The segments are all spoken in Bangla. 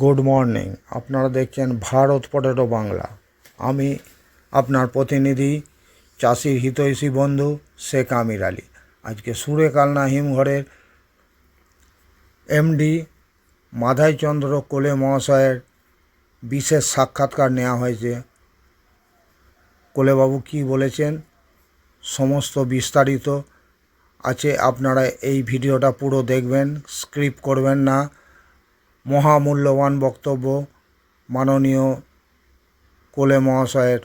Good morning. আপনারা দেখছেন ভারত পটেটো বাংলা। আমি আপনার প্রতিনিধি চাষির হিতৈষী বন্ধু শেখ আমির আলী। আজকে সুরে কালনা হিমঘরের এমডি মাধাইচন্দ্র কোলে মহাশয়ের বিশেষ সাক্ষাৎকার নেওয়া হয়েছে। কোলেবাবু কি বলেছেন? সমস্ত বিস্তারিত আছে। আপনারা এই ভিডিওটা পুরো দেখবেন স্ক্রিপ্ট করবেন না। মহামূল্যবান বক্তব্য মাননীয় কোলে মহাশয়ের।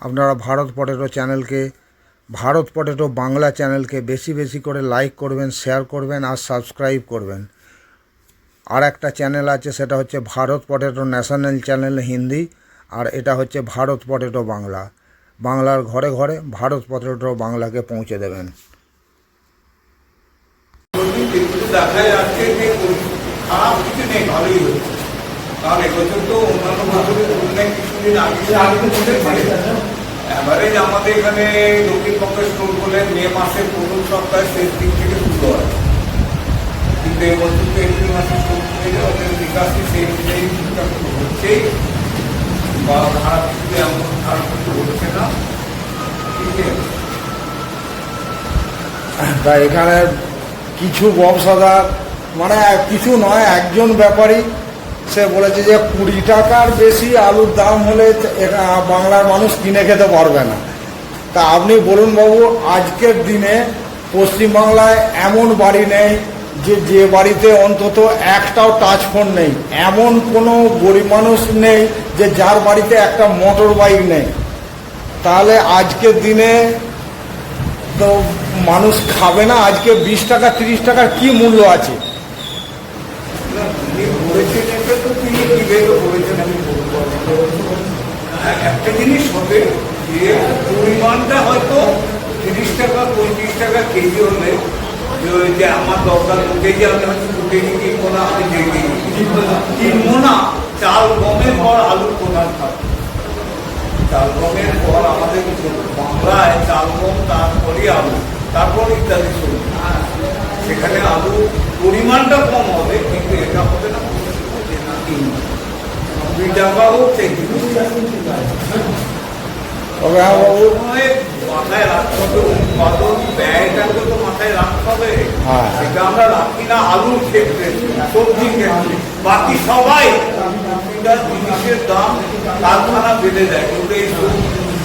আপনারা ভারত পটেটো চ্যানেলকে, ভারত পটেটো বাংলা চ্যানেলকে বেশি বেশি করে লাইক করবেন শেয়ার করবেন আর সাবস্ক্রাইব করবেন। আর একটা চ্যানেল আছে, সেটা হচ্ছে Bharat potato national channel Hindi, আর এটা হচ্ছে ভারত পটেটো বাংলা। বাংলার ঘরে ঘরে ভারত পটেটো বাংলাকে পৌঁছে দেবেন। কিন্তু দেখা যাচ্ছে যে খারাপ কিছু নেই, ভালোই হচ্ছে কারণ এবছর তো অন্যান্য বছরের তুলনায় কিছুদিন আগে অ্যাভারেজ আমাদের এখানে দক্ষিণপক্ষে স্টোর করলে মে মাসের প্রথম সপ্তাহে শেষ দিক থেকে শুরু হয়। কিন্তু এবছর তো এপ্রিল মাসে স্টোর যায় ওদের বিকাশই সেই অনুযায়ী ঠিকঠাক হচ্ছেই। বা খারাপ কিছু এমন খারাপ কিছু হচ্ছে না। ঠিক আছে? তা এখানে কিছু ব্যবসাদার মানে কিছু নয়, একজন ব্যাপারী। সে বলেছে যে, কুড়ি টাকার বেশি আলুর দাম হলে বাংলার মানুষ কিনে খেতে পারবে না। তা আপনি বলুন বাবু, আজকের দিনে পশ্চিমবাংলায় এমন বাড়ি নেই যে যে বাড়িতে অন্তত একটাও টাচ ফোন নেই। এমন কোনো গরিব মানুষ নেই যে, যার বাড়িতে একটা মোটর বাইক নেই। তাহলে আজকের দিনে তো মানুষ খাবে না, আজকে বিশ টাকা, তিরিশ টাকার কি মূল্য আছে? একটা জিনিস হবে যে পরিমাণটা হয়তো তিরিশ টাকা, পঁয়ত্রিশ টাকা কেজি হলে যে আমার দরকার দু কেজি আমি হয়তো দু কেজি কিনবো না আমি দেড় কেজি কিনবো না। চাল গমের পর আলুর প্রধান খাদ্য চাল গমের পর আমাদের বাংলায় চাল গম তারপরই আলু তারপর ইত্যাদি সবজি সেখানে আলু পরিমাণটা কম হবে কিন্তু এটা হবে না যে না তিন। দুই টাকা হোক সেই তবে হ্যাঁ বাবু। সময়ে মাথায় রাখতে হবে উৎপাদন ব্যয়টাকে তো মাথায় রাখতে হবে। হ্যাঁ। সেটা আমরা রাখি না আলুর ক্ষেত্রে সবজির ক্ষেত্রে। বাকি সবাই জিনিসের দাম কারখানা বেড়ে যায় কিন্তু এই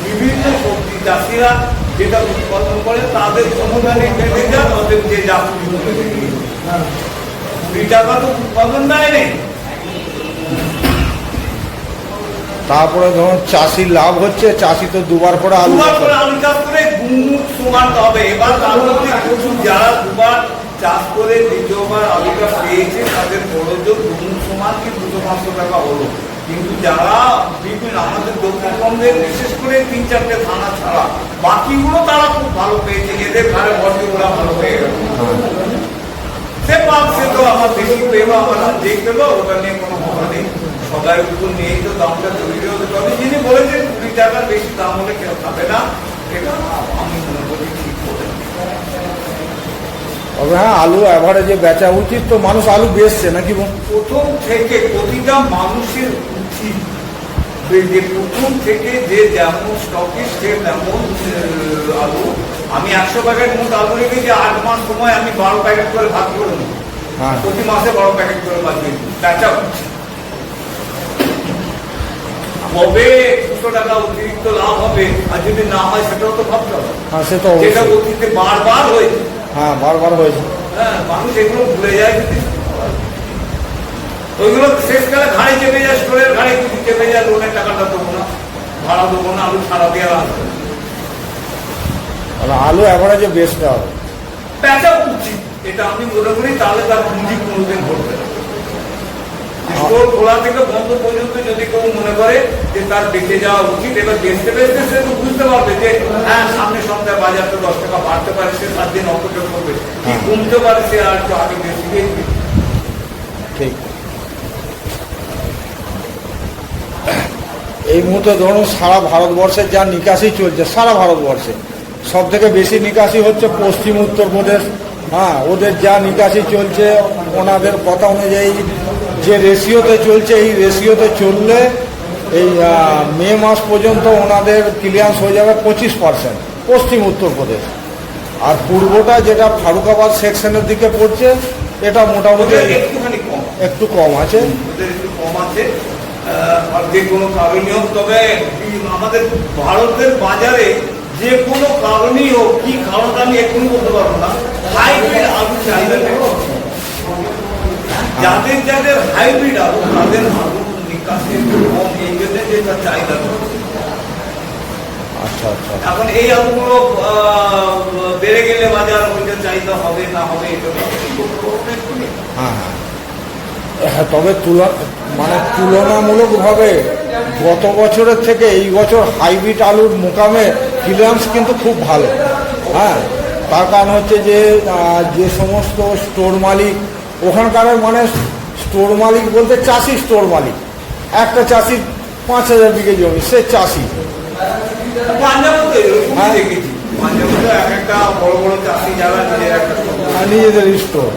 বিভিন্ন সবজি চাষিরা যেটা উৎপাদন করে তাদের অনুদানে বেড়ে যায় ওদের যে যা দুই টাকা তো উৎপাদন দেয় নেই তারপরে ধরুন চাষির লাভ হচ্ছে চাষি তো দুবার করে আলু চাষ। আলু চাষ করে সমান হবে। এবার তার মধ্যে প্রচুর যারা দুবার চাষ করে দ্বিতীয়বার আলুটা পেয়েছে তাদের খরচ গুণমুখ সমান কি দুশো পাঁচশো টাকা হলো। কিন্তু যারা বিভিন্ন আমাদের দক্ষিণবঙ্গের বিশেষ করে তিন চারটে থানা ছাড়া বাকিগুলো তারা খুব ভালো পেয়েছে এদের ঘরে ওরা ভালো পেয়ে গেল। সে পাক সে তো আমার পেল আমার রাজ্যেই পেল ওটা নিয়ে কোনো কথা নেই। সবাই উপর নিয়েই তো দামটা তৈরি হতে তবে যিনি বলেছেন কুড়ি টাকার বেশি দাম হলে কেউ খাবে না এটা আমি মনে করি ঠিক করে তবে হ্যাঁ আলু অ্যাভারেজে বেচা উচিত তো মানুষ আলু বেচছে নাকি প্রথম থেকে প্রতিটা মানুষের উচিত যে যে প্রথম থেকে যে যেমন স্টকিস সে তেমন আলু। আমি একশো প্যাকেট মোট আলু রেখেছি আট মাস সময় আমি বারো প্যাকেট করে ভাগ করে নেব। হ্যাঁ। প্রতি মাসে বারো প্যাকেট করে বাঁচিয়ে দিই বেচা কবে দুশো টাকা অতিরিক্ত লাভ হবে আর যদি না হয় সেটাও তো ভাবতে হবে। হ্যাঁ সে তো যেটা অবশ্যই। অতীতে বারবার হয়েছে। হ্যাঁ বারবার হয়েছে। হ্যাঁ মানুষ এগুলো ভুলে যায় যদি ওইগুলো শেষকালে ঘাড়ে চেপে যায় স্টোরের ঘাড়ে চেপে যায় লোনের টাকাটা দেবো না ভাড়া দেবো না আলু ছাড়া দেওয়া আসবে আলু অ্যাভারেজে বেচতে হবে। বেচা উচিত এটা আমি মনে করি তাহলে তার পুঁজি কোনোদিন ঘটবে না। স্টোর খোলা থেকে বন্ধ পর্যন্ত যদি কেউ মনে করে যে তার বেঁচে যাওয়া উচিত এবার বেচতে বেচতে সে তো বুঝতে পারবে যে হ্যাঁ সামনে সপ্তাহে বাজারটা দশ টাকা বাড়তে পারে সে সাত দিন অপেক্ষা করবে। কি। কমতে পারে সে আর একটু আগে বেশি বেশি ঠিক এই মুহূর্তে ধরুন সারা ভারতবর্ষের যা নিকাশি চলছে সারা ভারতবর্ষে। সব থেকে বেশি নিকাশি হচ্ছে পশ্চিম উত্তরপ্রদেশ হ্যাঁ ওদের যা নিকাশি চলছে ওনাদের কথা অনুযায়ী যে রেশিওতে চলছে এই রেশিওতে চললে এই মে মাস পর্যন্ত ওনাদের ক্লিয়ারেন্স হয়ে যাবে পঁচিশ পার্সেন্ট পশ্চিম উত্তরপ্রদেশ আর পূর্বটা যেটা ফারুকাবাদ সেকশনের দিকে পড়ছে এটা মোটামুটি একটু কম আছে। কম আছে। যে কোনো কারণই হোক তবে আমাদের ভারতের বাজারে যে কোনো কারণই হোক কি কারণ আমি এক্ষুনি বলতে পারব না। হাইব্রিড আলু একটু যাদের যাদের হাইব্রিড আলু তাদের আলু নিকাশি কম এই জন্য যে তার চাহিদা আচ্ছা আচ্ছা। এখন এই আলুগুলো বেড়ে গেলে বাজার ওইটা চাহিদা হবে না হবে এটা? হ্যাঁ হ্যাঁ। হ্যাঁ তবে তুলা মানে তুলনামূলকভাবে গত বছরের থেকে এই বছর হাইব্রিড আলুর মোকামে ক্লিয়ারেন্স কিন্তু খুব ভালো। হ্যাঁ তার কারণ হচ্ছে যে যে সমস্ত স্টোর মালিক ওখানকার মানে স্টোর মালিক বলতে চাষি স্টোর মালিক। একটা চাষি পাঁচ হাজার বিঘে জমি সে চাষি। হ্যাঁ। নিজেদের স্টোর।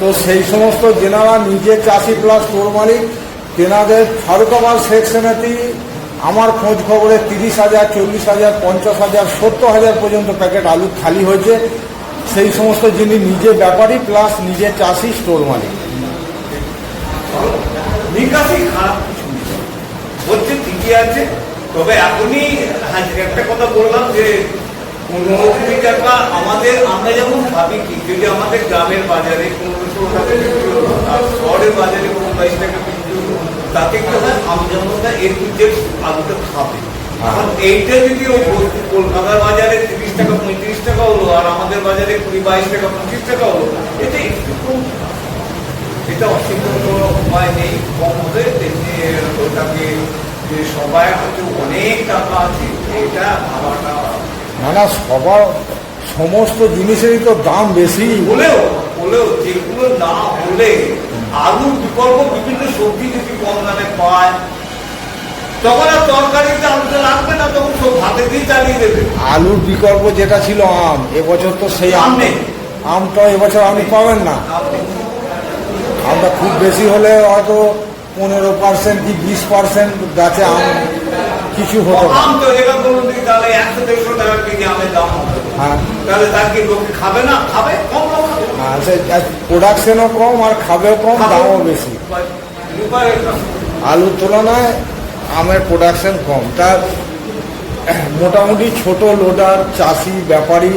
তো সেই সমস্ত জেনারা নিজে চাষি প্লাস স্টোর মালিক, তেনাদের ফারুকাবাদ সেকশনেতেই আমার খোঁজ খবরে তিরিশ হাজার, চল্লিশ হাজার, পঞ্চাশ হাজার, সত্তর হাজার পর্যন্ত প্যাকেট আলু খালি হয়েছে। সেই সমস্ত যিনি নিজে ব্যাপারী প্লাস নিজে চাষি স্টোর মালিক। নিকাশি খারাপ হচ্ছে ঠিকই আছে, তবে এখনই একটা কথা বললাম যে টাকা আমাদের, আমরা যেমন ভাবি কি, যদি আমাদের গ্রামের বাজারে পনেরো হলো আর শহরের বাজারে কোনো বাইশ টাকা বিক্রি হলো তাতে কি হয় আমি যেমন এর যে আলুটা খাবে এখন এইটা যদি ওই কলকাতার বাজারে তিরিশ টাকা পঁয়ত্রিশ টাকা হলো আর আমাদের বাজারে কুড়ি বাইশ টাকা পঁচিশ টাকা হলো এটা একটু কম এটা অসুবিধা কোনো উপায় নেই কম তেমনি ওটাকে যে সবাই হয়তো অনেক টাকা আছে এটা ভাবাটা না, সবার সমস্ত জিনিসেরই তো দাম বেশি। হলেও যেগুলো না হলে আলুর বিকল্প বিভিন্ন সবজি যদি কম দামে পায় তখন আর তরকারিতে আলুটা লাগবে না তখন সব ভাতে দিয়ে চালিয়ে দেবে। আলুর বিকল্প যেটা ছিল আম এবছর তো সেই আম নেই। আমটা এবছর আপনি পাবেন না। আমটা খুব বেশি হলে হয়তো পনেরো পার্সেন্ট কি বিশ পার্সেন্ট গাছে আম কিছু হতো আম তো এবার বলুন তাহলে একশো দেড়শো টাকা কেজি আমের দাম হবে। হ্যাঁ। তাহলে তার কি লোকে খাবে না? খাবে? কম লোক খাবে। আর প্রোডাকশনও কম আর খাবেও কম দামও বেশি। আলুর তুলনায় আমের প্রোডাকশন কম। তার মোটামুটি ছোট লোডার চাষি ব্যাপারী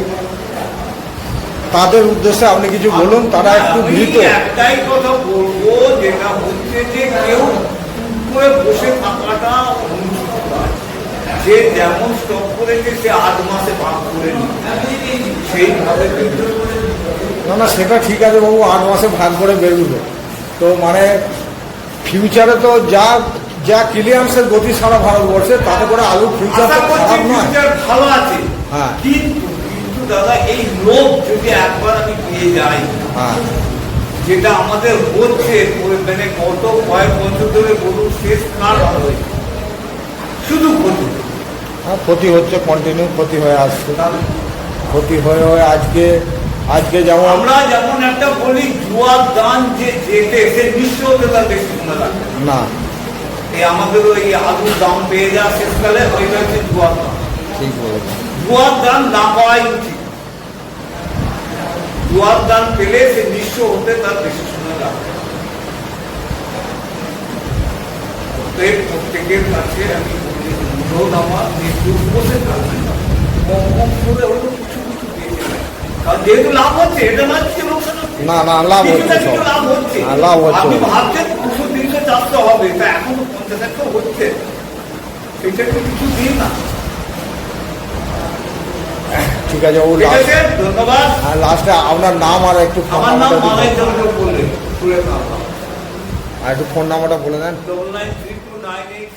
তাদের উদ্দেশ্যে আপনি কিছু বলুন তারা একটু ভীত। একটাই কথা বলব যেটা হচ্ছে যে কেউ বসে থাকাটা। যে যেমন স্টক করেছে সে আট মাসে ভাগ করে নি সেইভাবে না না সেটা ঠিক আছে বাবু আট মাসে ভাগ করে বেরোবে। তো মানে ফিউচারে তো যা যা ক্লিয়ারেন্সের গতি সারা ভারতবর্ষে তাতে করে আলুর ফিউচার খারাপ নয়। ভালো আছে। হ্যাঁ। কিন্তু দাদা এই লোভ যদি একবার আমি পেয়ে যাই হ্যাঁ। যেটা আমাদের হচ্ছে মানে গত কয়েক বছর ধরে বলুন শেষ কার হবে শুধু ক্ষতি হ্যাঁ, ক্ষতি হচ্ছে কন্টিনিউ ক্ষতি হয়ে আসছে। ক্ষতি হয়ে হয়ে আজকে আজকে যেমন আমরা যেমন একটা বলি জুয়ার দান যে যেতে সে নিশ্চয় হতে তার বেশি মনে রাখবে না। এই আমাদের ওই আলুর দাম পেয়ে যাওয়া শেষকালে ওইটা হচ্ছে জুয়ার দান। ঠিক বলেছেন। জুয়ার দান না পাওয়াই উচিত। জুয়ার দান পেলে সে নিঃস্ব হতে তার বেশি সময় লাগবে। অতএব প্রত্যেকের কাছে আমি অনুরোধ আমার বসে কম কম করে হলেও কিছু কিছু কারণ যেহেতু লাভ হচ্ছে এটা না যে লোকসান হচ্ছে। না, না, লাভ হচ্ছে লাভ হচ্ছে হ্যাঁ, লাভ হচ্ছে। আপনি ভাবছেন দুশো তিনশো চারশো হবে তা এখন পঞ্চাশ একশো হচ্ছে। একটু কিছু দিন না। ঠিক আছে ও ধন্যবাদ। আর লাস্টে আপনার নাম আর একটু আমার নাম মালাই চন্দ্র বললেন আর একটু ফোন নাম্বারটা বলে দেন। Double nine three two nine eight